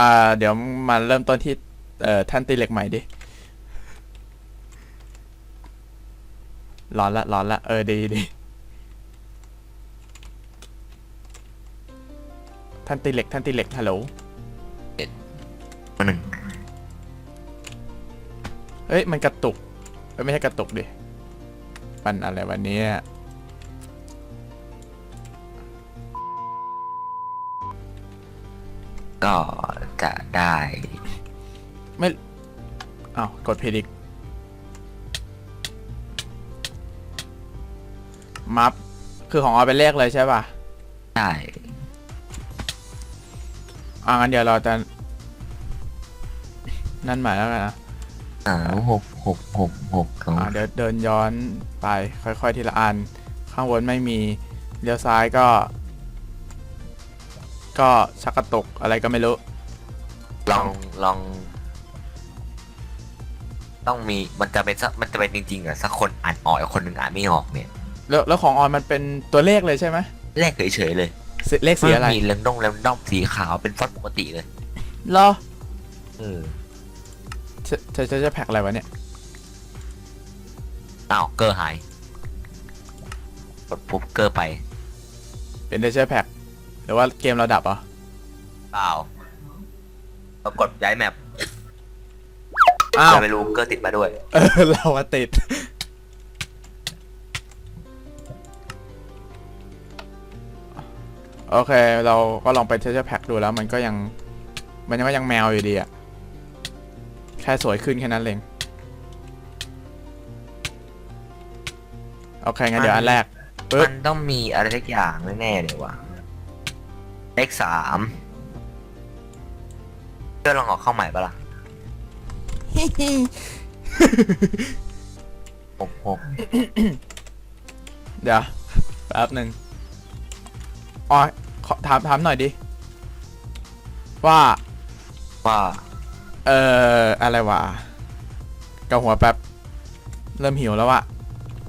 อ่า เดี๋ยวมาเริ่มต้นที่ เอ่อ ท่านตีเหล็กใหม่ดิร้อนละร้อนละ เออ ดีดีท่านตีเหล็ก ท่านตีเหล็ก ฮัลโหลมาหนึ่งเฮ้ย มันกระตุกเอ้ยไม่ใช่กระตุกดิ มันอะไรวันนี้ก็ จะได้ ไม่อ้าวกดผิดอีกมัฟคือของออยเป็นเลขเลยใช่ป่ะได้ อ่างั้นเดี๋ยวเราจะ นั่นหมายแล้วกันนะสามหกหกหกหกสองอ่าเดี๋ยวเดินย้อนไปค่อยๆทีละอัน ข้างบนไม่มีเลี้ยวซ้ายก็ ก็ชักกระตุกอะไรก็ไม่รู้ ลองลอง ต้องมีมันจะเป็นสักมันจะเป็นจริงๆอะสักคนอ่านออกอีกคนหนึ่งอ่านไม่ออกเนี่ยแล้วแล้วของออยมันเป็นตัวเลขเลยใช่ไหมเลขเฉยๆเลยสีเลขสีอะไรม่มีเรนดงเรนดอมสีขาวเป็นฟอนต์ปกติเลยเหรอเออเธอเธอเธอจะแพ็กอะไรวะเนี่ยอ้าวเกอร์หายกดปุ๊บเกอร์ไปเป็นเดเชอร์แพ็กหรือว่าเกมเราดับเหรอเปล่า ปรากฏย้ายแมปอ้าวจะไม่รู้เกอร์ติดมาด้วย เออเราอะติด โอเค เราก็ลองไปเทสแพ็กดูแล้ว มันก็ยัง มันยังก็ยังแมวอยู่ดีอะแค่สวยขึ้นแค่นั้นเอง โอเค งั้นเดี๋ยวอันแรกปึ๊บ มันต้องมีอะไรสักอย่างแน่ๆเลยว่ะเลขสาม เกอร์ลองออกเข้าใหม่ปะล่ะหกหกเดี๋ยวแป๊บหนึ่งอ๋อขอถามถามหน่อยดิ ว่า ว่าเอ่อ อะไรวะกับหัวแป๊บ เริ่มหิวแล้วอะ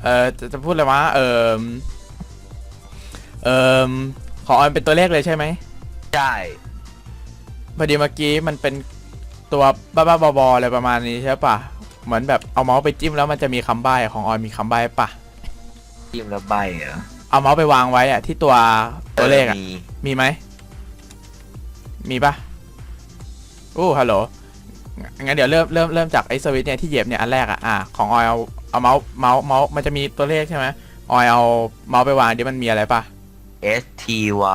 เออจะจะพูดอะไรวะ เอ่อเอ่อของออยเป็นตัวเลขเลยใช่ไหม ใช่ พอดีเมื่อกี้มันเป็นตัวบ้าๆบอๆอะไรประมาณนี้ใช่ปะเหมือนแบบเอาเมาส์ไปจิ้มแล้วมันจะมีคำใบ้ของออยมีคำใบ้ปะยิ้มแล้วใบเหรอเอาเมาส์ไปวางไว้อะที่ตัวตัวเลขอะมีมีไหมมีปะอู้ฮัลโหลงั้นเดี๋ยวเริ่มเริ่มเริ่มจากไอ้สวิตช์เนี่ยที่เหยียบเนี่ยอันแรกอะอะของออยเอาเอาเมาส์เมาส์เมาส์มันจะมีตัวเลขใช่ไหมออยเอาเมาส์ไปวางดิมันมีอะไรปะ S T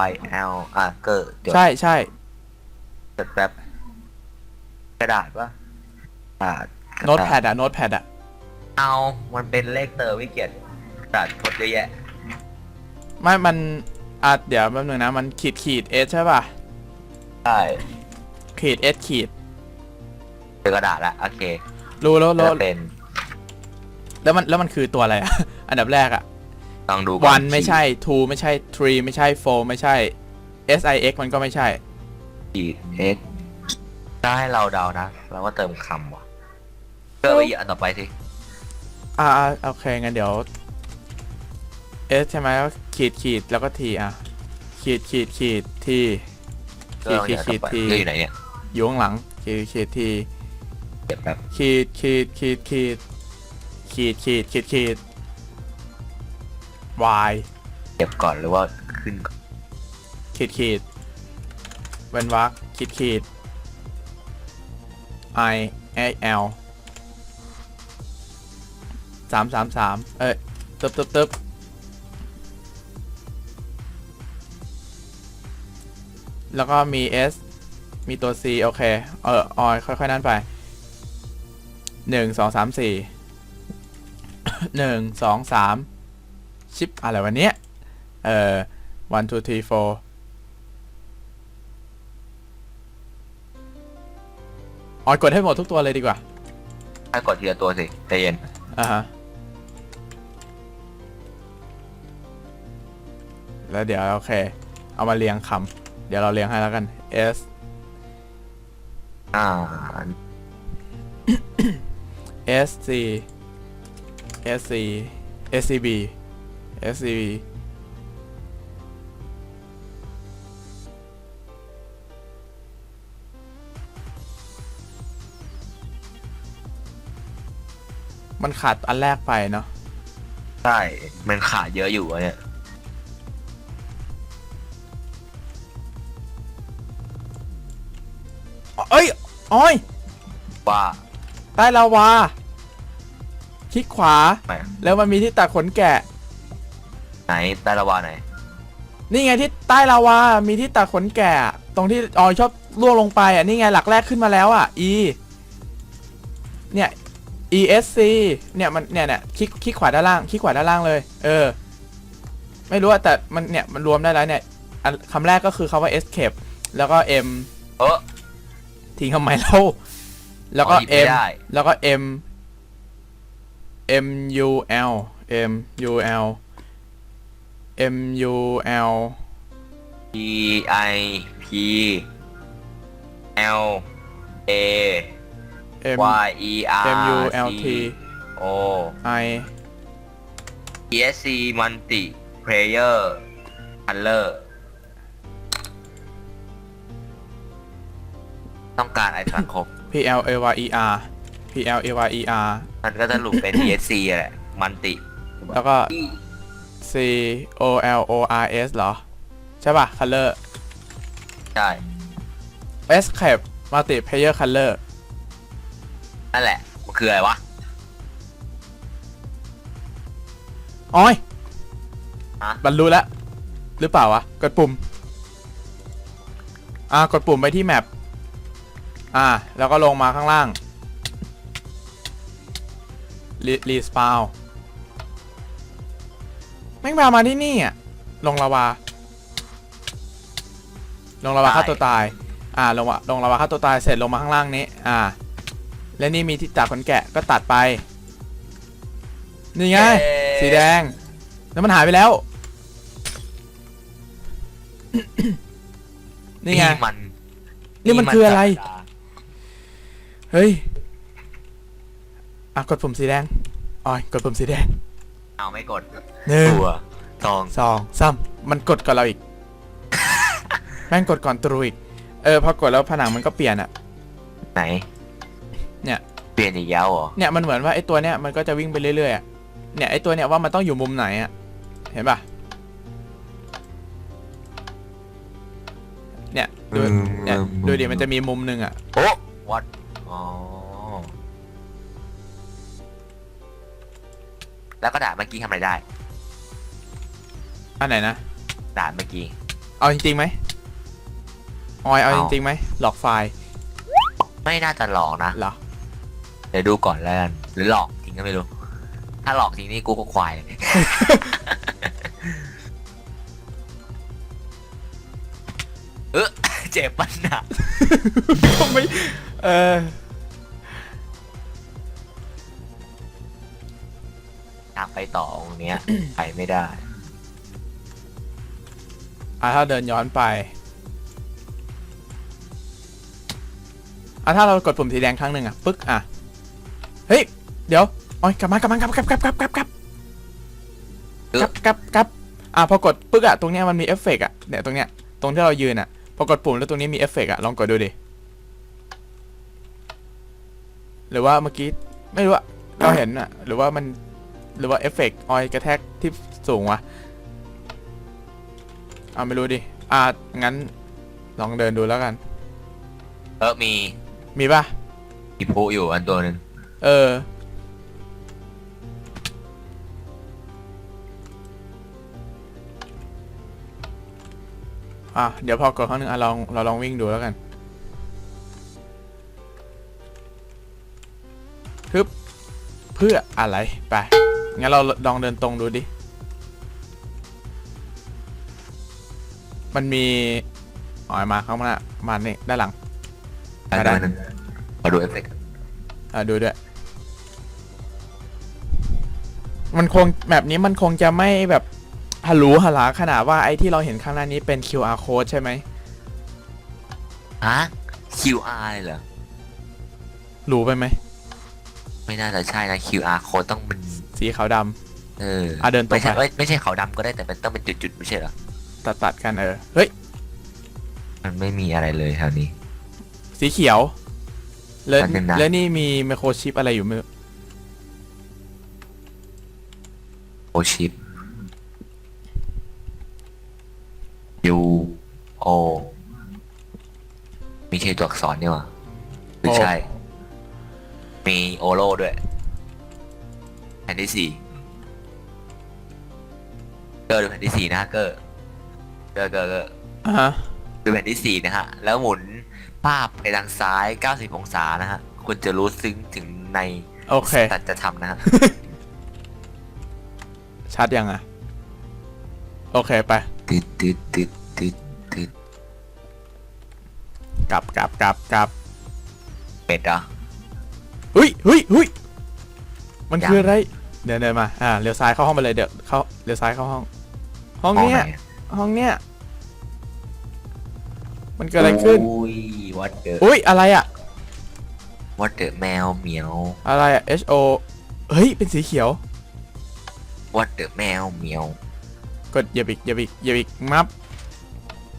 Y L อะเกอร์เดี๋ยวใช่ ใช่จดแป๊บกระดาษปะกระดาษโน้ตแพดอะโน้ตแพดอะเอา มันเป็นเลขเตอร์วิเกียตกระดาษทดเยอะแยะ ไม่มันอะเดี๋ยวแป๊บนึงนะ มันขีดขีดเอสใช่ปะใช่ขีดเอสขีดเจอกระดาษละ โอเครู้แล้วแล้วจะเป็นแล้วมันแล้วมันคือตัวอะไรอะ อันดับแรกอะ ลองดูก่อ one ไม่ใช่ two ไม่ใช่ three ไม่ใช่ four ไม่ใช่ s i x มันก็ไม่ใช่ขีด x ถ้าให้เราเดานะเราก็เติมคำว่ะเพิ่มไปอีกอันต่อไปสิอ่าโอเคงั้นเดี๋ยวเอสใช่ไหมแล้ขีดขีดแล้วก็ทีอะ ขีดขีดขีด T ขีดขีดขีดทีอยู่ไหนเนี่ยอยู่ข้างหลัง ขีดขีด T เขีดขีดขีดขีด ขีดขีดขีดขีด Y เก็บก่อนหรือว่าขึ้นขีดขีด เว้นวรรคขีดขีด i a l สามสามสามเอ้ยตึบตึบตึบแล้วก็มี s มีตัว c โอเค เออออยค่อย ๆ นั่นไปหนึ่งสองสามสี่หนึ่งสองสามชิป อะไรวันเนี้ย เออ one two three four ออยกดให้หมดทุกตัวเลยดีกว่า ให้กดทีละตัวสิใจเย็นอ่าฮะ แล้วเดี๋ยวโอเค เอามาเรียงคำ เดี๋ยวเราเรียงให้แล้วกัน S อ่า S C S C S C B S C B มันขาดอันแรกไปเนาะใช่มันขาดเยอะอยู่อะเนี่ยเอ้ยอ้อย ว่าใต้ลาวาคลิกขวา ไหนแล้วมันมีที่ตัดขนแกะ ไหนใต้ละวาไหน นี่ไงที่ใต้ลาวา มีที่ตัดขนแกะ ตรงที่ออยชอบล่วงลงไปอะ นี่ไงหลักแรกขึ้นมาแล้วอะ E เนี่ย ESC เนี่ยมันเนี่ยเนี่ยคลิกคลิกขวาด้านล่างคลิกขวาด้านล่างเลย เออ ไม่รู้อะแต่มันเนี่ยมันรวมได้แล้วเนี่ยอันคำแรกก็คือคำว่า escape แล้วก็ M เออ ทิ้งทำไมเล่าแล้วก็ อ๋อหยิบไม่ M ได้ แล้วก็ M M U L M U L M U L P I P L A M Y E R M U L T O I E S C Multi Player Color ต้องการไอสังคม P L A Y E R P L A Y E R มันก็จะหลุดเป็น E S C แหละ มันติ แล้วก็ C O L O R S เหรอ ใช่ป่ะ color ใช่ escape multiplayer color นั่นแหละมันคืออะไรวะอ้อยฮะบรรลุแล้วหรือเปล่าวะ กดปุ่ม อ่ากดปุ่มไปที่แมปอ่า แล้วก็ลงมาข้างล่างรีรีสปาวแม่งพามาที่นี่อะ ลงลาวา ลงลาวาตายฆ่าตัวตาย อ่า ลงวะลงลาวาฆ่าตัวตายเสร็จลงมาข้างล่างนี้ อ่า และนี่มีที่ตัดขนแกะก็ตัดไป นี่ไงสีแดง แล้วมันหายไปแล้ว นี่ไง มันนี่มันคืออะไรสัปดาห์เฮ้ย อะ กดปุ่มสีแดงออยกดปุ่มสีแดงเอาไม่กดหนึ่งตัวสองสองสามมันกดก่อนเราอีก แม่งกดก่อนตรูอีก เออ พอกดแล้วผนังมันก็เปลี่ยนอะไหน เนี่ยเปลี่ยนอีกแล้วเหรอเนี่ยมันเหมือนว่าไอ้ตัวเนี้ยมันก็จะวิ่งไปเรื่อยๆอะเนี่ยไอ้ตัวเนี้ยว่ามันต้องอยู่มุมไหนอะเห็นปะเนี่ยดูเนี่ยดูดิมันจะมีมุมหนึ่งอะโอ้วัดอ๋อแล้วก็ด่านเมื่อกี้ทำอะไรได้ อันไหนนะด่านเมื่อกี้ เอาจริงๆไหมออยเอาเอาจริงๆไหมหลอกไฟล์ไม่น่าจะหลอกนะ เหรอเดี๋ยวดูก่อนแล้วกันหรือหลอกจริงก็ไม่รู้ ถ้าหลอกจริงนี่กูก็ควายเออเจ็บปัญหาไม่เออทางไปต่อตรงเนี้ย ไปไม่ได้ อะถ้าเดินย้อนไปอะถ้าเรากดปุ่มสีแดงครั้งหนึ่งอะปึ๊กอะ เฮ้ย เดี๋ยวโอ้ยกลับมากลับมากลับกลับกลับกลับกลับกลับเออกลับกลับกลับอะพอกดปึ๊กอะตรงเนี้ยมันมีเอฟเฟกต์อะเนี่ยตรงเนี้ยตรงที่เรายืนอะพอกดปุ่มแล้วตรงนี้มีเอฟเฟกต์อะลองกดดูดิหรือว่าเมื่อกี้ไม่รู้อะเราเห็นอะหรือว่ามันหรือว่าเอฟเฟกต์ออยกระแทกที่สูงวะอ่าไม่รู้ดิอ่างั้นลองเดินดูแล้วกัน เออมีมีป่ะมีพุอยู่อันตัวหนึ่ง เออ อะ เดี๋ยวพอกดครั้งหนึ่งอะลองเราลองวิ่งดูแล้วกันฮึบเพื่ออะไร ไป งั้นเราลองเดินตรงดูดิ มันมีอ๋อมาข้างหน้ามานี่ด้านหลังอันได้ตัวหนึ่งมาดูเอฟเฟกต์อะดูด้วย มันคงแบบนี้มันคงจะไม่แบบฮัลโหลฮัลหลาขนาดว่าไอ้ที่เราเห็นข้างหน้านี้เป็น QR code ใช่ไหมฮะ QR เลยเหรอหรูไปไหม ไม่น่าจะใช่นะ QR code ต้องเป็นสีขาวดเอออะเดินตรงไม่ใช่ไปเอ้ยไม่ใช่ขาวดำก็ได้แต่เป็นต้องเป็นจุดๆไม่ใช่เหรอำตัดตัดกันเออ เฮ้ย มันไม่มีอะไรเลยแถวนี้ สีเขียว แล้วแป๊บนึงนะ แล้วนี่มีไมโครชิปอะไรอยู่ไม่รู้ ชิป U O มีชื่อตัวอักษรนี่หว่าไม่ใช่ มีโอโลด้วยแผ่นที่สี่เกอร์ดูแผ่นที่สี่นะฮะเกอร์เกอร์เกอร์เกอร์อะฮะดูแผ่นที่สี่นะฮะ แล้วหมุนภาพไปทางซ้าย 90 องศานะฮะ คุณจะรู้ซึ้งถึงในโอเคตัดจะทำนะฮะ ชัดยังอะ โอเคไป ติดติดติดติดติดกลับกลับกลับกลับเป็ดเหรอะ เฮ้ยเฮ้ยเฮ้ยมันยัง คืออะไร เดินเดินมา อ่า เลี้ยวซ้ายเข้าห้องไปเลย เดี๋ยวเข้าเลี้ยวซ้ายเข้าห้อง ห้องเนี้ย ห้องเนี้ย มันเกิดอะไรขึ้น อุ้ยวัดเดออุ้ยอะไรอะ วัดเดอแมวเหมียวอะไรอะ H O เฮ้ย เป็นสีเขียว วัดเดอแมวเหมียวกดเหยียบอีกเหยียบอีกเหยียบอีกมับ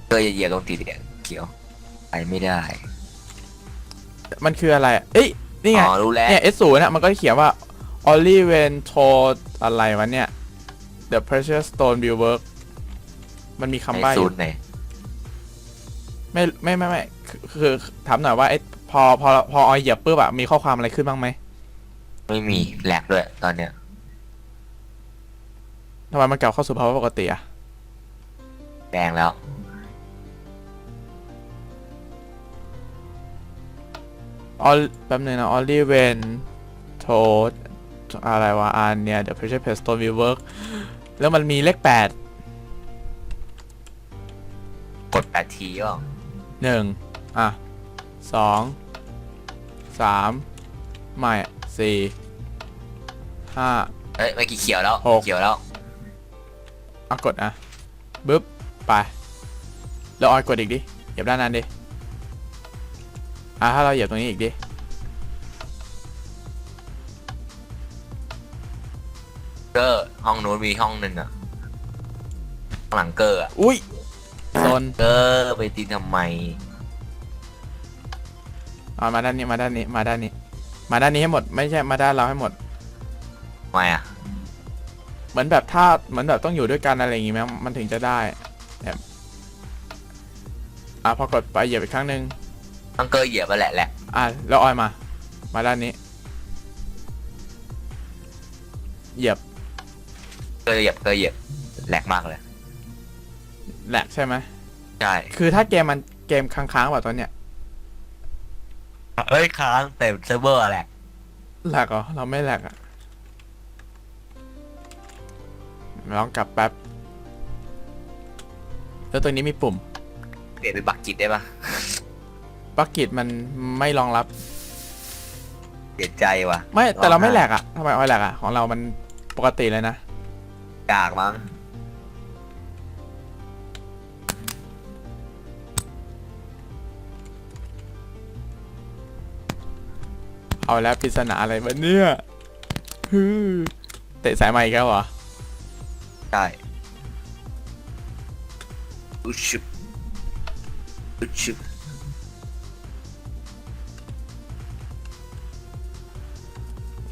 เกอร์อย่าเหยียบตรงตีเดียเขียวไปไม่ได้ มันคืออะไรอะเอ้ยนี่ไงอ๋อรู้แล้วเนี่ย S ศูนย์น่ะมันก็เขียนว่า only when told อะไรวะเนี่ย the precious stone will work มันมีคำในใบ้อศูยู่นย์ไหนไม่ไม่ไม่ไม่คือคือถามหน่อยว่าไอ้พอพอพอออยเหยียบปุ๊บอะมีข้อความอะไรขึ้นบ้างไหม ไม่มีแหลกด้วยตอนเนี้ย ทำไมมันกลับเข้าสู่ภาวะปกติอะแดงแล้ว ออแป๊บนึงนะ only when told อะไรวะ อันเนี่ย the precious pet stone will work แล้วมันมีเลขแปดกดแปดทีก็หนึ่งอะสองสามไม่อะสี่ห้า เอ้ยเมื่อกี้เขียวแล้ว หก เขียวแล้ว อะกดอะบึ๊บไปแล้วออยกดอีกดิเหยียบด้านนั้นดิอะถ้าเราเหยียบตรงนี้อีกดิเกอร์ห้องนู้นมีห้องหนึ่งอะข้างหลังเกอร์อะอุ้ยโซนเกอร์ไปตีทำไมเอามาด้านนี้มาด้านนี้มาด้านนี้ มาด้านนี้ให้หมดไม่ใช่มาด้านเราให้หมดทำไมอะ เหมือนแบบถ้าเหมือนแบบต้องอยู่ด้วยกันอะไรอย่างงี้ไหมมันถึงจะได้แบบอะพอกดไปเหยียบอีกครั้งหนึ่งต้องเกอร์เหยียบไปแหละแหละอะแล้วออยมา มาด้านนี้ เหยียบเกอร์เหยียบเกอร์เหยียบแหลกมากเลยแหลกใช่ไหมใช่คือถ้าเกมมันเกมค้างๆแบบตอนเนี้ยเอ้ยค้างแต่เซิร์ฟเวอร์อะแหลกแหลกเหรอเราไม่แหลกอะ ลองกลับแป๊บ แล้วตัวนี้มีปุ่ม เปลี่ยนเป็นบักจิตได้ปะบักกิตมันไม่รองรับเปลี่ยนใจว่ะไม่แต่ลเราองไม่ได้แหลกอะทำไมออยแหลกอะของเรามันปกติเลยนะ กากมั้งเอาแล้วปริศนาอะไรวะเนี่ยฮือเตะสายใหม่อีกแล้วเหรอ ใช่อุยชุบอุยชุบ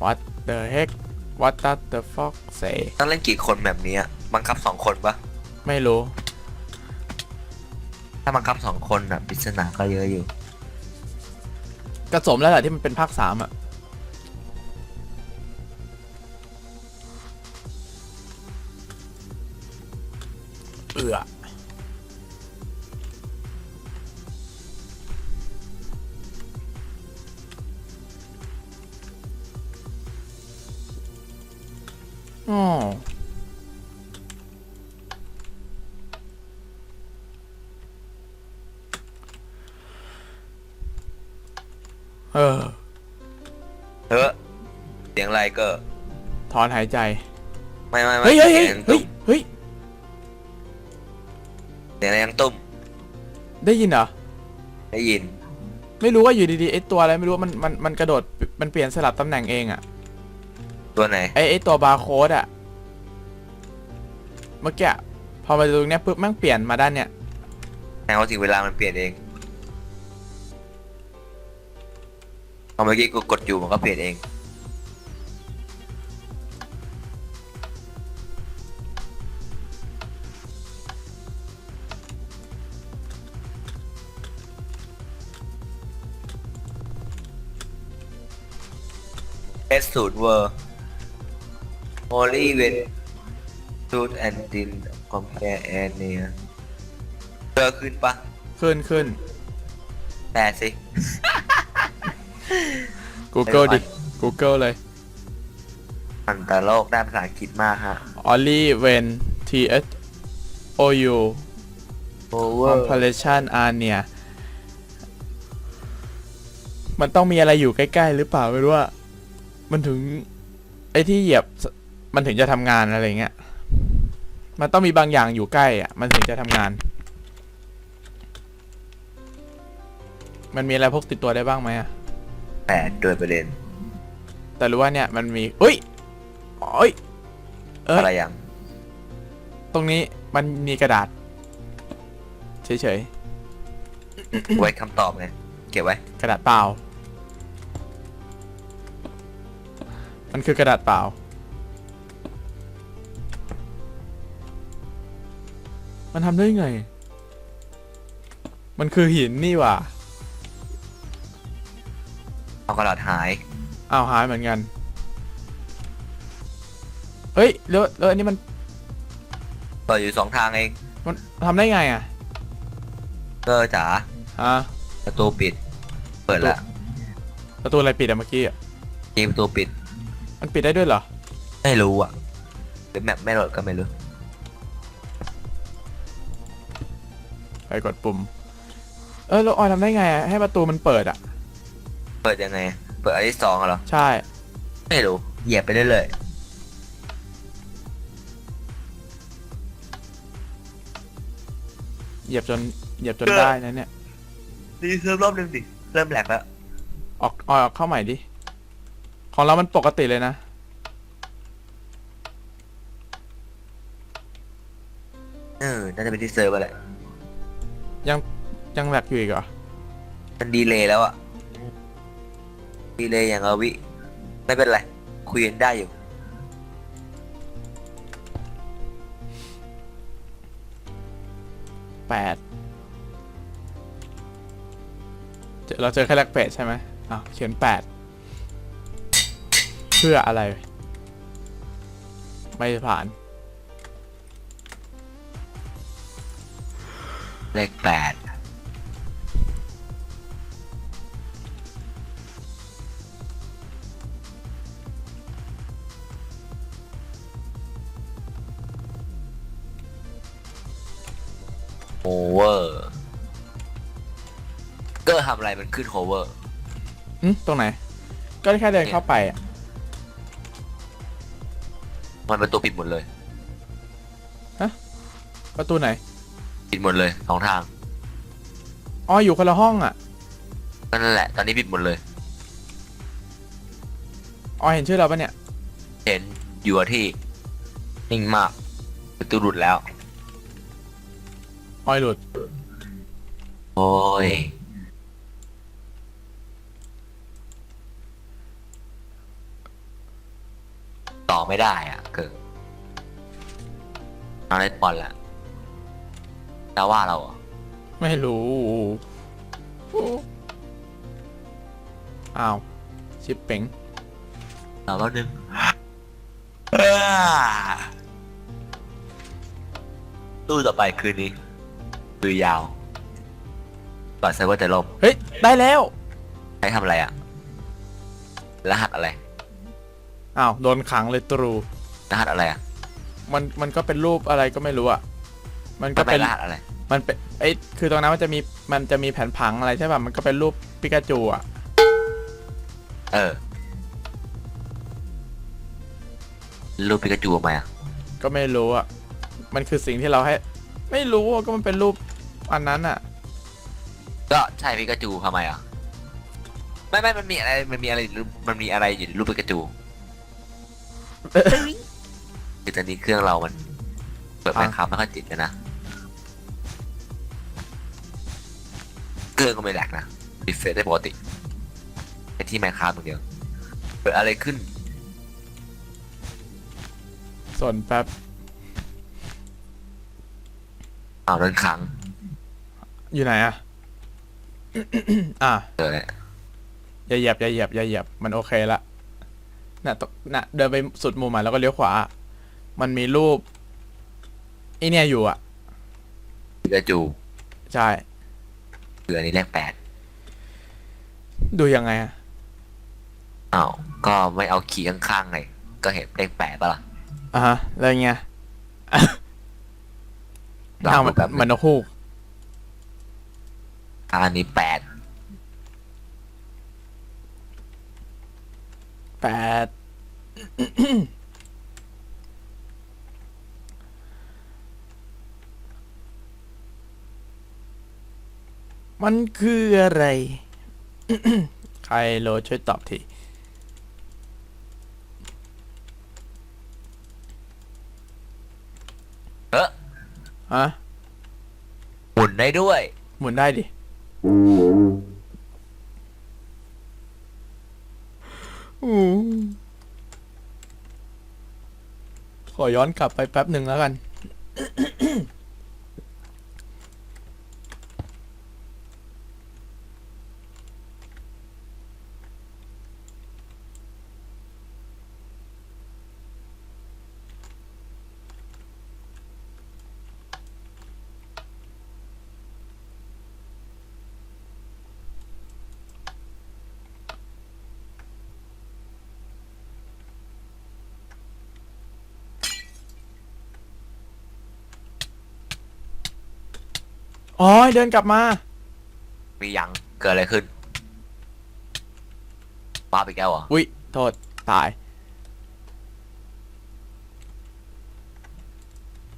What the heck What does the fox say ต้องเล่นกี่คนแบบนี้อะบังคับสองคนปะไม่รู้ ถ้าบังคับสองคนอะปริศนาก็เยอะอยู่ กระสมแล้วแหละที่มันเป็นภาคสามอะ เอืออ๋อเออเฮ้อเสียงอะไรเกอร์ถอนหายใจ ไม่ไม่ไม่เฮ้ยเฮ้ยเสีเฮ้ยยงเฮ้ตุ้ย ได้ยินเหรอ ได้ยิน ไม่รู้ว่าอยู่ดีๆไอตัวอะไรไม่รู้ว่ามันมันมันกระโดดมันเปลี่ยนสลับตำแหน่งเองอะตัวไหน ไอไอตัวบาร์โค้ดอะเมื่อกี้อะพอมาดูตรงเนี้ยปุ๊บแม่งเปลี่ยนมาด้านเนี้ยแสดงว่าถึงเวลามันเปลี่ยนเองพอเมื่อกี้กูกดอยู่มันก็เปลี่ยนเอง สสูตรเวอร์โอลี่เวนสูตรแอนดินคอมเพลแอนเนียเจอขึ้นปะขึ้นขึ้น แปลสิ Google ดิ Google เลยมันแต่โลกได้ภาษาอังกฤษมากฮะ Only when T H O U over compilation are near มันต้องมีอะไรอยู่ใกล้ ๆ หรือเปล่าไม่รู้ว่า มันถึง ไอ้ที่เหยียบสมันถึงจะทำงานอะไรเงี้ย มันต้องมีบางอย่างอยู่ใกล้อะ มันถึงจะทำงาน มันมีอะไรพกติดตัวได้บ้างไหมอะแปดโดยประเด็น แต่รู้ว่าเนี่ยมันมีอุ้ยโอ้ยเอ้อะไรยอย่าง ตรงนี้มันมีกระดาษ เฉยไว้คำตอบไง เก็บไว้ๆกระดาษเปล่า มันคือกระดาษเปล่า มันทำได้ไง มันคือหินนี่หว่า เอากระดาษหาย อ้าวหายเหมือนกัน เฮ้ยแล้วแล้วอันนี้มันเปิดอยู่สองทางเองมันทำได้ไงอะเกอร์จ๋าฮะประตูปิด เปิดละประตูอะไรปิดอะเมื่อกี้อะมีประตูปิด มันปิดได้ด้วยเหรอ ไม่รู้อะหรือแมปไม่โหลดก็ไม่รู้ ไปกดปุ่ม เออแล้วออยทำได้ไงอะให้ประตูมันเปิดอะเปิดยังไง เปิดอันที่สองอะเหรอ ใช่ ไม่รู้ เหยียบไปได้เลยเหยียบจน เหยียบจนเออได้นะเนี่ยดีเริ่มรอบหนึ่งดิ เริ่มแหลกแล้ว ออกออยออกเข้าใหม่ดิ ของเรามันปกติเลยนะ เออ น่าจะเป็นที่เซิร์ฟอะไรยังยังแหลกอยู่อีกเหรอ มันดีเลยแล้วอะดีเลยอย่างเอาวิ ไม่เป็นไร คุยกันได้อยู่ แปดเจอเราเจอแค่แลกแปดใช่ไหมอ้าวเขียนแปดเพื่ออะไร ไม่ผ่าน เลขแปดโอเวอร์เกอร์ทำอะไรมันขึ้นโฮเวอร์ อืมตรงไหน ก็แค่เดินเข้าไปอะ มันเป็นตัวปิดหมดเลย ประตูไหน ปิดหมดเลยสองทางอ๋อ อยู่คนละห้องอะ ก็นั่นแหละ ตอนนี้ปิดหมดเลย อ๋อ เห็นชื่อเราปะเนี่ย เห็นอยู่กับที่ นิ่งมากประตูหลุดแล้ว ออยหลุด โอ้ยต่อไม่ได้อะ เกิดเอาเล่นบอลละแต่ว่าเราอะไม่รู้ อ้าว ชิปเป๋งเราแล้วนึงตู้ต่อไปคืนนี้ คือยาวก่อนเซิร์ฟเวอร์จะล่มเฮ้ย ได้แล้ว ใช้ทำอะไรอะรหัสอะไร อ้าว โดนขังเลยตรูรหัสอะไรอะ มันมันก็เป็นรูปอะไรก็ไม่รู้อะมันก็ก็เป็เป็นนรหัสอะไร มันเป็นไอ้คือตรงนั้นมันจะมีมันจะมีแผ่นผังอะไรใช่ป่ะมันก็เป็นรูปปิกาจูอะเออ รูปปิกาจูออกมาอะก็ไม่รู้อะมันคือสิ่งที่เราให้ ไม่รู้อะก็มันเป็นรูปอันนั้นอะ ก็ใช่ปิกาจูทำไมอะไม่ไม่มันมีอะไรมันมีอะไรมันมีอะไรอยู่ในรูปปิกาจู คือตอนนี้เครื่องเรามัน เปิดอะแม่ค้าไม่ค่อยติดกันนะเครื่องก็ไม่แหลกนะรีเฟรชได้ปกติไอที่แม่ค้าตรงเดียวเปิดอะไรขึ้นส่วนแป๊บอ้าวโดนขังอยู่ไหนอะอะเจอเลยอย่าเหยียบอย่าเหยียบอย่าเหยียบมันโอเคละน่ะตน่ะเดินไปสุดมุมอะแล้วก็เลี้ยวขวา มันมีรูปไอเนี่ยอยู่อะปิกาจูใช่เหลือนี่เลขแปดดูยังไงอะอ้าวก็ไม่เอาขีข้างๆไงก็เห็นเลขแปดปะล่ะอะฮะแล้วไงลองเอาดูมันแป๊บนึงมันนกฮูกอันนี้แปดแปด มันคืออะไร ใครโลช่วยตอบที เออฮะ หมุนได้ด้วย หมุนได้ดิอืมขอย้อนกลับไปแป๊บหนึ่งแล้วกัน อ๋อเดินกลับมามียังเกิดอะไรขึ้นป้าไปแก้วเหรออุ๊ยโทษตาย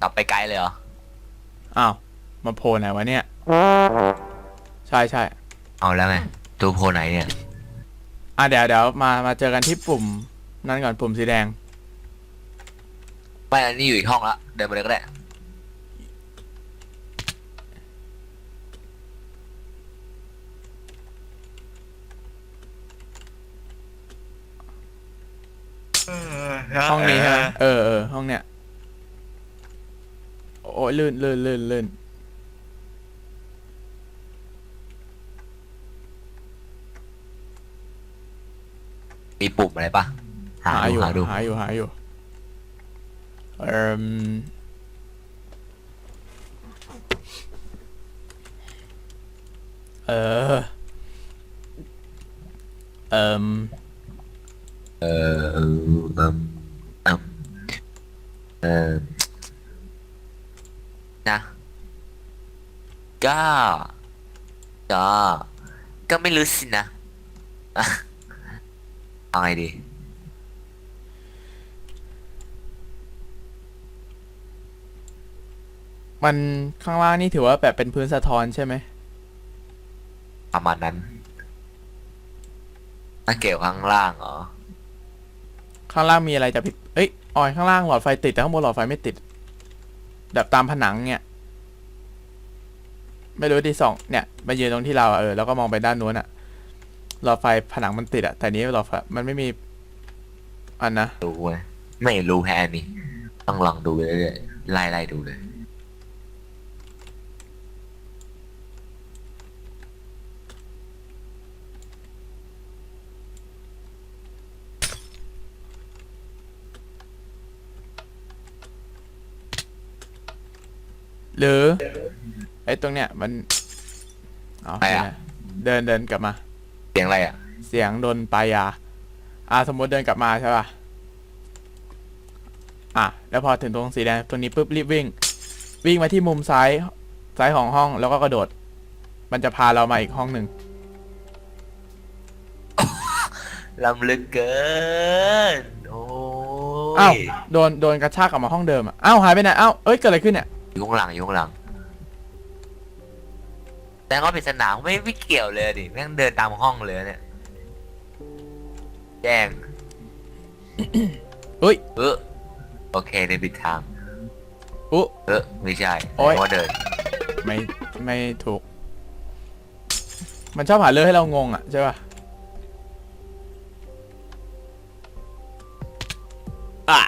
กลับไปไกลเลยเหรออ้าวมาโผล่ไหนวะเนี่ย ใช่ใช่เอาแล้วไงตัวโพไหนเนี่ยอะเดี๋ยวเดี๋ยวมามาเจอกันที่ปุ่ม นั่นก่อนปุ่มสีแดง ไม่อันนี้อยู่อีกห้องละเดินไปเลยก็ได้ ห้องนี้ใช่ไหมเออเออห้องเนี้ยโอ้ยลื่นลื่นลื่นลื่นมีปุ่มอะไรปะหาหาอดูยู่หาดูหาอยู่หาอยู่เอ่มเออเอ่ม เออเออเอมเอมเออนะก็ก็ก็ไม่รู้สินะอะเอาไงดีมันข้างล่างนี่ถือว่าแบบเป็นพื้นสะท้อนใช่ไหมประมาณนั้นถ้าเกี่ยวข้างล่างเหรอ ข้างล่างมีอะไรจะผิด เอ้ยออยข้างล่างหลอดไฟติดแต่ข้างบนหลอดไฟไม่ติด แบบตามผนังเนี่ย ไม่รู้ที่สองเนี่ยมายืนตรงที่เราเออแล้วก็มองไปด้านนู้นอะหลอดไฟผนังมันติดอะแต่นี้หลอดไฟมันไม่มี อันนะ รู้ไหมไม่รู้แฮนี่ต้องลองดูเรื่อยๆไล่ไล่ดูเลย หรือไอ้ตรงเนี้ยมันเอาอะไรอะ เดินเดินกลับมา เสียงอะไรอะ เสียงโดนปลายยา อ่าสมมติเดินกลับมาใช่ป่ะ อะ แล้วพอถึงตรงสีแดงตรงนี้ปุ๊บรีบวิ่ง วิ่งมาที่มุมซ้ายซ้ายของห้องแล้วก็กระโดด มันจะพาเรามาอีกห้องหนึ่ง ลำลึกเกิน โอ้อ้าว ยโดน โดนกระชากกลับมาห้องเดิมอะ อ้าว หายไปไหน อ้าว เอ้ย เกิดอะไรขึ้นเนี่ย อยู่ข้างหลังอยู่ข้างหลัง แต่ก็ปริศนาไม่ไม่เกี่ยวเลยดิแม่งเดินตามห้องเลยเนี่ยแจ้งเฮ้ย เออโอเคในผิดทางอุ๊เออไม่ใช่โอ๊ย เพราะว่าเดินไม่ไม่ถูก มันชอบหาเรื่องให้เรางงอะใช่ป่ะอะ